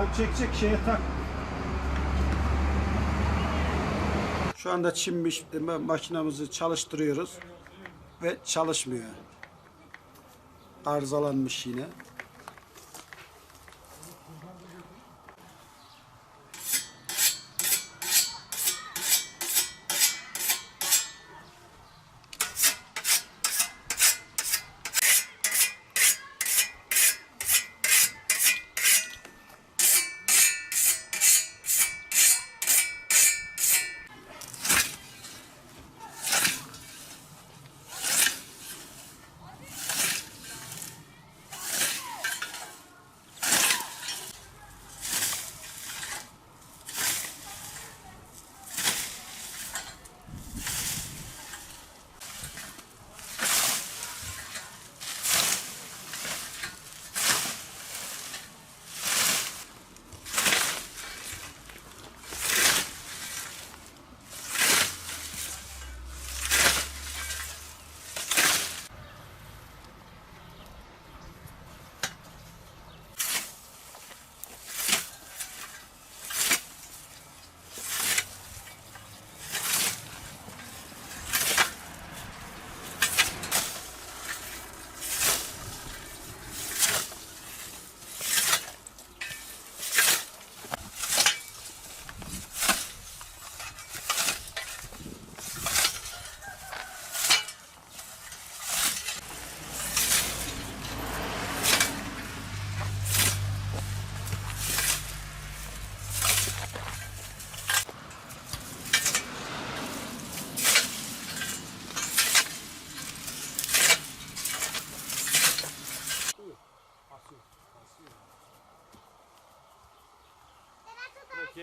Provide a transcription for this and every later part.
Tam çekecek şeye tak. Şu anda çim biçme makinamızı çalıştırıyoruz ve çalışmıyor. Arızalanmış yine.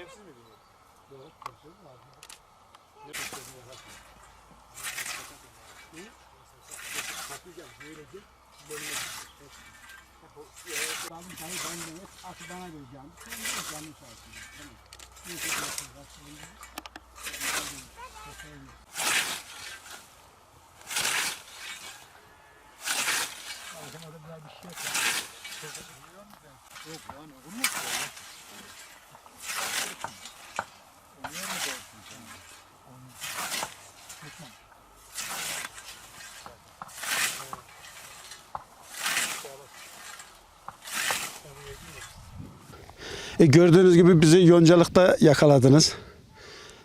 Kevsiz mi diyor? Aldım tane ben de yok. Atı bana vereceğim. Sen de yok yanlış alsın. Tamam. Bırakın. Bak şimdi. Arkama da biraz bir şey yapalım. Yok lan olur mu? Oluyor mu dersin sen? Lütfen. E, gördüğünüz gibi bizi yoncalıkta yakaladınız.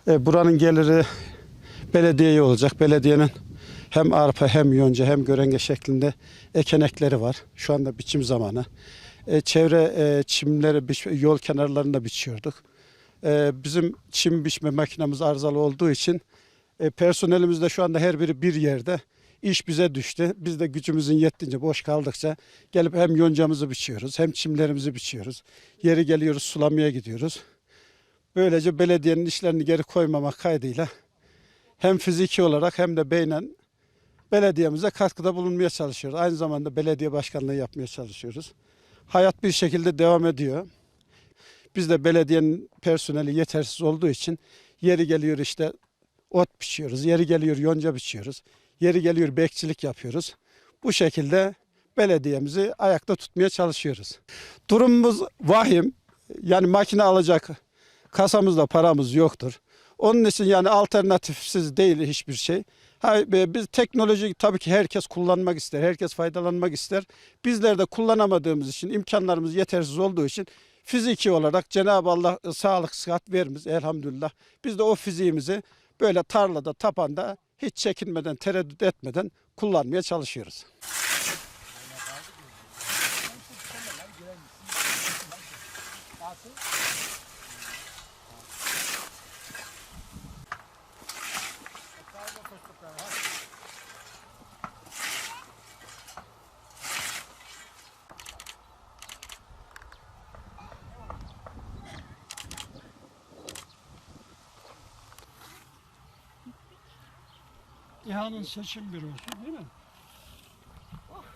E, buranın geliri belediyeye olacak. Belediyenin hem arpa hem yonca hem görenge şeklinde ekenekleri var. Şu anda biçim zamanı. E, çevre e, çimleri yol kenarlarında biçiyorduk. E, bizim çim biçme makinamız arızalı olduğu için e, personelimiz de şu anda her biri bir yerde. İş bize düştü. Biz de gücümüzün yettiğince boş kaldıkça gelip hem yoncamızı biçiyoruz hem çimlerimizi biçiyoruz. Yeri geliyoruz sulamaya gidiyoruz. Böylece belediyenin işlerini geri koymamak kaydıyla hem fiziki olarak hem de beynen belediyemize katkıda bulunmaya çalışıyoruz. Aynı zamanda belediye başkanlığı yapmaya çalışıyoruz. Hayat bir şekilde devam ediyor. Biz de belediyenin personeli yetersiz olduğu için yeri geliyor işte ot biçiyoruz, yeri geliyor yonca biçiyoruz, yeri geliyor bekçilik yapıyoruz. Bu şekilde belediyemizi ayakta tutmaya çalışıyoruz. Durumumuz vahim. Yani makine alacak kasamızda paramız yoktur. Onun için yani alternatifsiz değil hiçbir şey. Biz teknoloji tabii ki herkes kullanmak ister, herkes faydalanmak ister. Bizler de kullanamadığımız için, imkanlarımız yetersiz olduğu için fiziki olarak Cenab-ı Allah e, sağlık sıhhat vermiş elhamdülillah. Biz de o fiziğimizi böyle tarlada, tapanda hiç çekinmeden, tereddüt etmeden kullanmaya çalışıyoruz. İHA'nın seçim bürosu değil mi?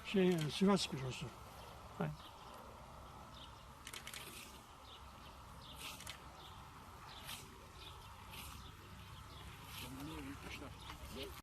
Şey, Sivas bürosu. Aynen.